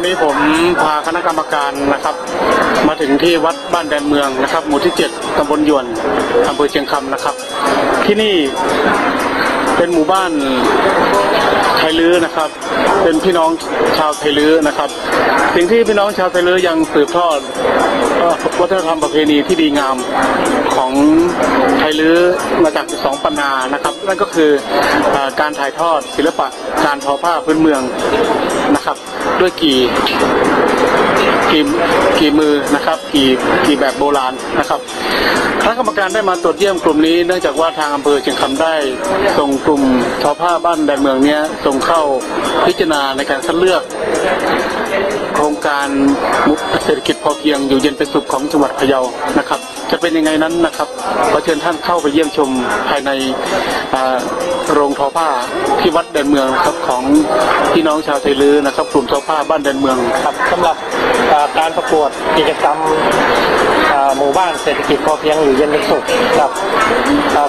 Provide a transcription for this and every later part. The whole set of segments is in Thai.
อนนี้ผมพาคณะกรรมการนะครับ มาถึงที่วัดบ้านแดนเมืองนะครับ หมู่ที่ 7ตำบลยวนอำเภอเชียงคำนะครับ ที่นี่เป็นหมู่บ้านไทยลื้อนะครับ เป็นพี่น้องชาวไทยลื้อนะครับ สิ่งที่พี่น้องชาวไทยลื้อยังสืบทอดวัฒนธรรมประเพณีที่ดีงามของไทยลื้อมาจากสองปัญนานะครับ นั่นก็คืออการถ่ายทอดศิลปะการทอผ้าพื้นเมืองนะครับ ด้วยกี่กี่กี่มือนะครับ กี่กี่แบบโบราณนะครับคณะกรรมการได้มาตรวจเยี่ยมกลุ่มนี้ เนื่องจากว่าทางอำเภอเชียงคำได้ส่งกลุ่มทอผ้าบ้านแดนเมืองเนี้ยส่งเข้าพิจารณาในการคัดเลือก โครงการมุกเศรษฐกิจพอเพียงอยู่เย็นเป็นสุขของจังหวัดพะเยานะครับ จะเป็นยังไงนั้นนะครับขอเชิญท่านเข้าไปเยี่ยมชมภายในโรงทอผ้าที่วัดแดนเมืองครับของพี่น้องชาวไทยลือนะครับ กลุ่มทอผ้าบ้านแดนเมืองครับสำหรับการประกวดกิจกรรมหมู่บ้านเศรษฐกิจพอเพียงอยู่เย็นเป็นสุขกับ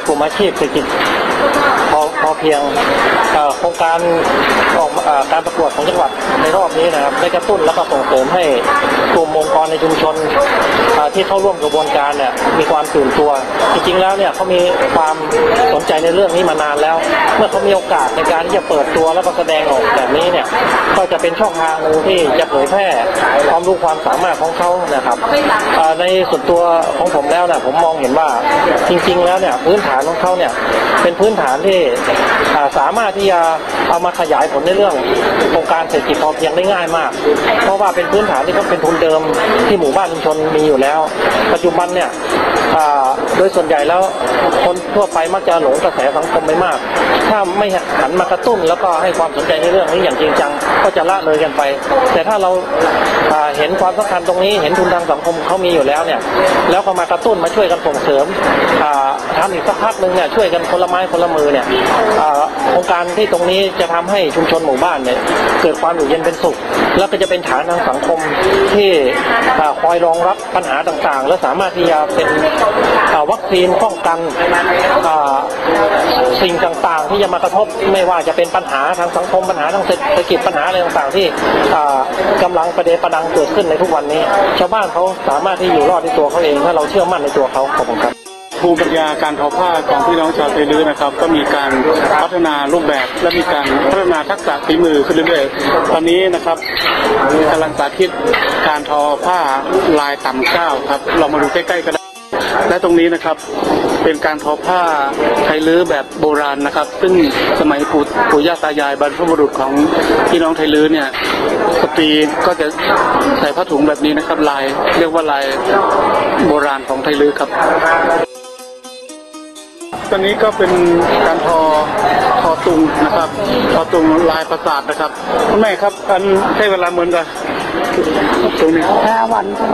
กลุ่มอาชีพเศรษฐกิจ พอพอเพียงโครงการออกอ่าการประกวดของจังหวัดในรอบนี้นะครับได้กระตุ้นและก็ส่งเสริมให้กลุ่มองค์กรในชุมชนที่เข้าร่วมกระบวนการเนี่ยมีความตื่นตัว จริงๆแล้วเนี่ยเขามีความสนใจในเรื่องนี้มานานแล้ว เมื่อเขามีโอกาสในการที่จะเปิดตัวแล้วก็แสดงออกแบบนี้เนี่ยก็จะเป็นช่องทางหนึ่งที่จะเผยแพร่ความรู้ความสามารถของเขานะครับในส่วนตัวของผมแล้วเนี่ยผมมองเห็นว่าจริง ๆ แล้วเนี่ยพื้นฐานของเขาเนี่ยเป็นพื้นฐานที่สามารถที่จะเอามาขยายผลในเรื่อง รงการเศรษฐกิจพอเพียงได้ง่ายมาก เพราะว่าเป็นพื้นฐานที่เขาเป็นทุนเดิมที่หมู่บ้านชุมชนมีอยู่แล้ว ปัจจุบันเนี่ยโดยส่วนใหญ่แล้วคนทั่วไปมักจะหลงกระแสสังคมไปมาก ถ้าไม่หันมากระตุ้นแล้วก็ให้ความสนใจในเรื่องนี้อย่างจริงจังก็จะละเลยกันไป แต่ถ้าเราาเห็นความสำคัญตรงนี้เห็นทุนทางสังคมเขามีอยู่แล้วเนี่ยแล้วก็มากระตุ้นมาช่วยกันส่งเสริมอ่าทำอีกสักพักหนึ่งเนี่ยช่วยกันคนละไม้คนละมือเนี่ยโครงการที่ตรงนี้จะทำให้ชุมชนหมู่บ้านเนี่ยเกิดความอยู่เย็นเป็นสุข แล้วก็จะเป็นฐานทางสังคมที่คอยรองรับปัญหาต่างๆ และสามารถที่จะเป็นวัคซีนป้องกันสิ่งต่างๆ ที่จะมากระทบไม่ว่าจะเป็นปัญหาทางสังคมปัญหาทางเศรษฐกิจปัญหาอะไรต่างๆ ที่อ่ากำลังประเดประดังเกิดขึ้นในทุกวันนี้ ชาวบ้านเขาสามารถที่อยู่รอดในตัวเขาเอง ถ้าเราเชื่อมั่นในตัวเขาขอบคุณครับ ภูมิปัญญาการทอผ้าของพี่น้องชาวไทยลื้อนะครับ ก็มีการพัฒนารูปแบบและมีการพัฒนาทักษะฝีมือขึ้นเรื่อยๆ ตอนนี้นะครับกำลังสาธิตการทอผ้าลายต่ำเก้าครับเรามาดูใกล้ๆกันและตรงนี้นะครับเป็นการทอผ้าไทยลื้อแบบโบราณนะครับ ซึ่งสมัยปู่ปู่ย่าตายายบรรพบุรุษของพี่น้องไทยลื้อเนี่ยสตรีก็จะใส่ผ้าถุงแบบนี้นะครับ ลายเรียกว่าลายโบราณของไทยลื้อครับ ตอนนี้ก็เป็นการทอทอตุงนะครับ ทอตุงลายประสาทนะครับคุณแม่ครับอันใช้เวลาเหมือนกันตรงนี้ห้าวันจ้ะ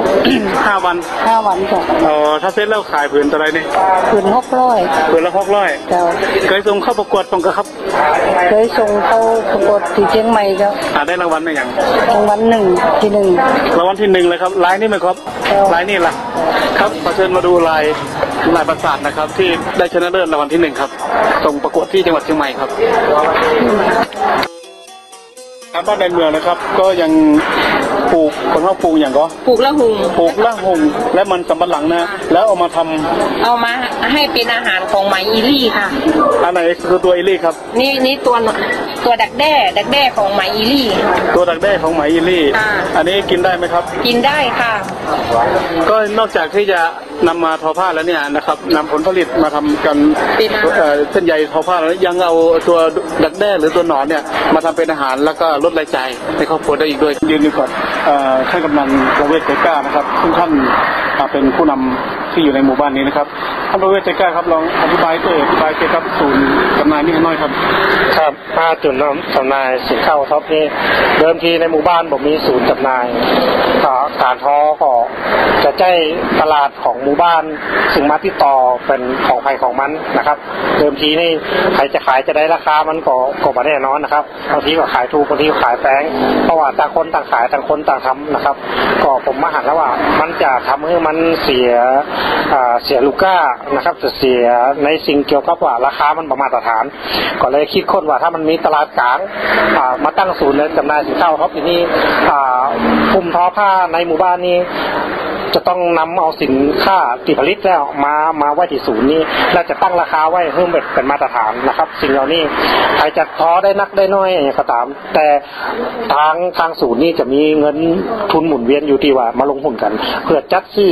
ห้าวันห้าวันจ้ะเออถ้าเซ็ตแล้วขายผืนตัวอะไรนี่คืนหกร้อยผืนละหกร้อยเจ้าเคยส่งเข้าประกวดตรงกับครับ เคยส่งเข้าประกวดที่เชียงใหม่เจ้าอ่าได้รางวัลไหมอย่างรางวัลหนึ่งที่หนึ่งรางวัลที่หนึ่งเลยครับลายนี่ไหมครับครับลายนี่ล่ะ ครับขอเชิญมาดูลาย ลายประสาทนะครับที่ได้ชนะเลิศรางวัลที่หนึ่งครับ ส่งประกวดที่จังหวัดเชียงใหม่ครับ การบ้านในเมืองนะครับ ก็ยังปลูกคนเขาปลูกอย่างก็ปลูกละหุงปลูกละหงและมันสำปะหลังนะ แล้วเอามาทำเอามาให้เป็นอาหารของไหมอีลี่ค่ะ อันไหนคือตัวอิลี่ครับ นี่นี่ตัวตัวดักแด้ดักแด้ของไหมอีลี่ ตัวดักแด้ของไหมอิลี่ ค่ะ อันนี้กินได้ไหมครับ กินได้ค่ะ ก็นอกจากที่จะนำมาทอผ้าแล้วเนี่ยนะครับนำผลผลิตมาทำกันเป็นอาหาร เอ่อเส้นใยทอผ้าแล้วยังเอาตัวดักแด้หรือตัวหนอนเนี่ยมาทำเป็นอาหารแล้วก็ลดรายจ่ายในครอบครัวได้อีกด้วยยืนอยู่ก่อน ท่านกำนันประเวศใจกล้านะครับซึ่งท่านเป็นผู้นำที่อยู่ในหมู่บ้านนี้นะครับท่านประเวศใจกล้าครับลองอธิบายตัวอธิบายเกี่ยวกับศูนย์จำหน่ายนี่ให้หน่อยครับ ครับมาจุดน้ำจำหน่ายสินค้าท็อปนี้เดิมทีในหมู่บ้านผมมีศูนย์จำหน่ายอ่าการทอก็จะใจตลาดของหมู่บ้านซึ่งมาที่ต่อเป็นของใครของมันนะครับ เดิมทีนี่ใครจะขายจะได้ราคามันก็ก็ม่แน่นอนนะครับบางทีก็ขายถูกบางทีก็ขายแพงเพราะว่าต่างคนต่างขายต่างคนต่างทำนะครับ ก็ผมมาหันแล้วว่า มันจะทำให้มันเสียเสียลูก้านะครับจะเสียในสิ่งเกี่ยวกับว่าราคามันประมาตรฐาน ก็เลยคิดค้นว่าถ้ามันมีตลาดกลางมาตั้งศูนย์ในจำหน่ายสินค้าครับทีนี้อ่ากลุ่มทอผ้าในหมู่บ้านนี้ จะต้องนำเอาสินค้าที่ผลิตแล้วมามาไว้ที่ศูนย์นี้และจะตั้งราคาไว้เพิ่มเป็นมาตรฐานนะครับ สิ่งเหล่านี้ใครจะท้อได้นักได้น้อยอย่างก็ตาม แต่ทางทางศูนย์นี้จะมีเงินทุนหมุนเวียนอยู่ที่ว่ามาลงทุนกัน เพื่อจัดซื้อ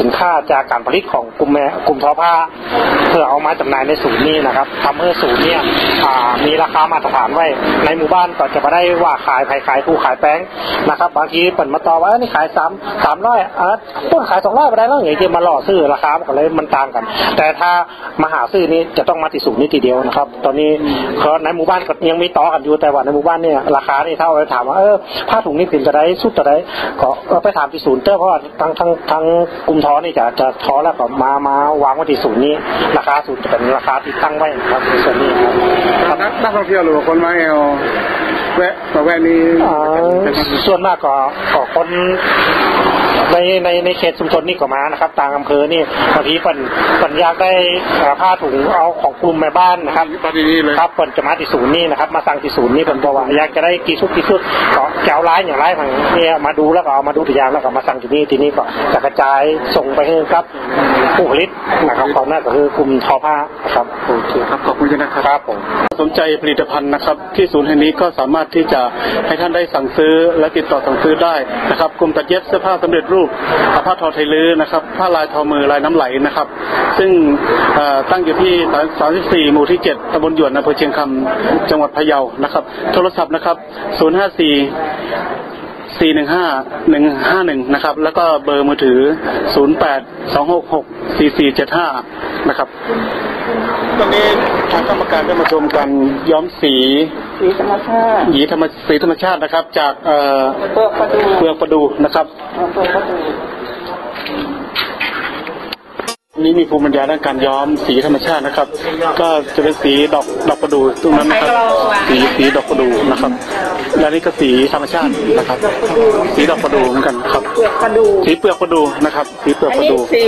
สินค้าจากการผลิตของกลุ่มแม่กลุ่มทอผ้า เพื่อเอามาจำหน่ายในศูนย์นี้นะครับทำให้ศูนย์เนี่ยมีราคามาตรฐานไว้ ในหมู่บ้านก็จะมาได้ว่าขายใครขายผู้ขายแป้งนะครับบางทีเปิดมาต่อว่านี่ขายสามสามร้อยต้นขายสองร้อยไปได้แล้วอย่างเงี้ยมาหล่อซื้อราคามันก็เลยมันต่างกัน แต่ถ้ามาหาซื้อนี้จะต้องมาที่ศูนย์นี้ทีเดียวนะครับ ตอนนี้เขาในหมู่บ้านก็ยังมีต่อกันอยู่แต่ว่าในหมู่บ้านเนี่ยราคานี่เท่าไปถามว่าเออผ้าถุงนี่เป็นจะได้สุดจะได้ก็ก็ไปถามที่ศูนย์เจ้าเพราะว่าทั้งทั้งทั้งกลุ่มท้อนี่จะจะท้อแล้วก็มามาวางไว้ที่ศูนย์นี้ราคาศูนย์จะเป็นราคาที่ตั้งไว้ครับในส่วนนี้ครับนักนักท่องเที่ยวหรือว่าคนมาแอลแวะมาแวะนี้อ่าส่วนมากก็ก็คน ในในในเขตชุมชนนี่ก็มานะครับ ต่างอำเภอนี่บางทีเปิ่นเปิ่นอยากได้เอ่อผ้าถุงเอาของกลุ่มแม่บ้านนะครับมาที่นี่เลยครับเปิ่นจะมาที่ศูนย์นี่นะครับ มาสั่งที่ศูนย์นี่เปิ่นบอกว่าอยากจะได้กี่ชุดกี่ชุดก็จะเอาร้ายอย่างไรทางเนี่ยมาดูแล้วก็เอามาดูตัวอย่างแล้วก็มาสั่งที่นี่ที่นี่ก็จะกระจายส่งไปให้กับผู้ผลิตนะครับของนั่นก็คือกลุ่มทอผ้านะครับโอเคครับขอบคุณนะครับครับผมสนใจผลิตภัณฑ์นะครับ ที่ศูนย์แห่งนี้ก็สามารถที่จะให้ท่านได้สั่งซื้อและติดต่อสั่งซื้อได้นะครับกลุ่มตัดเย็บเสื้อผ้าสำเร็จรูปผ้าทอไทลื้อนะครับผ้าลายทอมือลายน้ำไหลนะครับ ซึ่งตั้งอยู่ที่ 34 หมู่ที่ 7ตำบลหยวนอำเภอเชียงคำจังหวัดพะเยานะครับ โทรศัพท์นะครับ 054 4 1 5 1 5 1 นะครับ แล้วก็เบอร์มือถือ 0 8 2 6 6 4 4 7 5 นะครับ ตอนนี้ทางกรรมการได้มาชมกันย้อมสี สีธรรมชาติหยีธรรมสีธรรมชาตินะครับ จากเอ่อเปลือกประดูเปลือกประดูนะครับเอาเปลือกประดู นี่มีภูมิปัญญาด้านการย้อมสีธรรมชาตินะครับ ก็จะเป็นสีดอกดอกประดูตรงนั้นนะครับ สีสีดอกประดูนะครับ และนี่ก็สีธรรมชาตินะครับ สีดอกประดูเหมือนกันครับเปลือกประดูสีเปลือกประดูนะครับ สีเปลือกอันประนี้ดูสี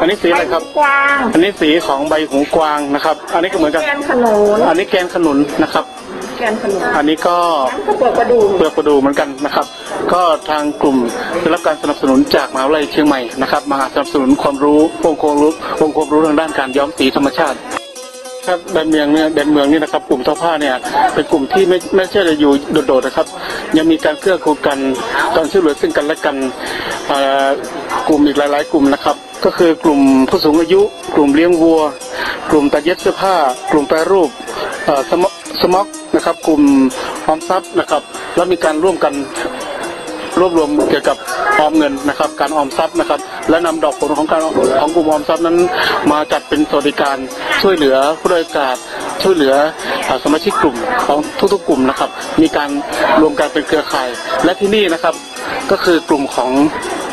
อันนี้สีอะไรครับกวางอันนี้สีของใบหูกวางนะครับ อันนี้ก็เหมือนกันแกนขนุนอันนี้แกนขนุนนะครับ แกนขนุนอันนี้ก็ก็เปลือกประดูเปลือกประดูเหมือนกันนะครับ ก็ทางกลุ่มได้รับการสนับสนุนจากมหาวิทยาลัยเชียงใหม่นะครับมาสนับสนุนความรู้องค์ความรู้องค์ความรู้ทางด้านการย้อมสีธรรมชาติครับแดนเมืองเนี่ยแดนเมืองนี่นะครับกลุ่มทอผ้าเนี่ยเป็นกลุ่มที่ไม่ไม่ใช่จะอยู่โดดๆนะครับ ยังมีการเกื้อกูลกันการช่วยเหลือซึ่งกันและกันเอ่อกลุ่มอีกหลาย ๆ กลุ่มนะครับ ก็คือกลุ่มผู้สูงอายุ กลุ่มเลี้ยงวัว กลุ่มตัดเย็บเสื้อผ้า กลุ่มแปรรูปเอ่อสม สม็อกนะครับกลุ่มออมทรัพย์นะครับ แล้วมีการร่วมกันรวบรวมเกี่ยวกับออมเงินนะครับ การออมทรัพย์นะครับ และนำดอกผลของการของกลุ่มออมทรัพย์นั้น มาจัดเป็นสวัสดิการช่วยเหลือผู้ด้อยโอกาสช่วยเหลือเอ่อสมาชิกกลุ่มของทุกๆกลุ่มนะครับ มีการรวมกันเป็นเครือข่าย และที่นี่นะครับก็คือกลุ่มของ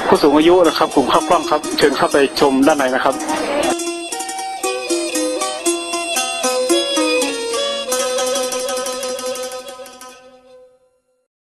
ผู้สูงอายุนะครับ กลุ่มข้าวกล้องครับ เชิญเข้าไปชมด้านในนะครับ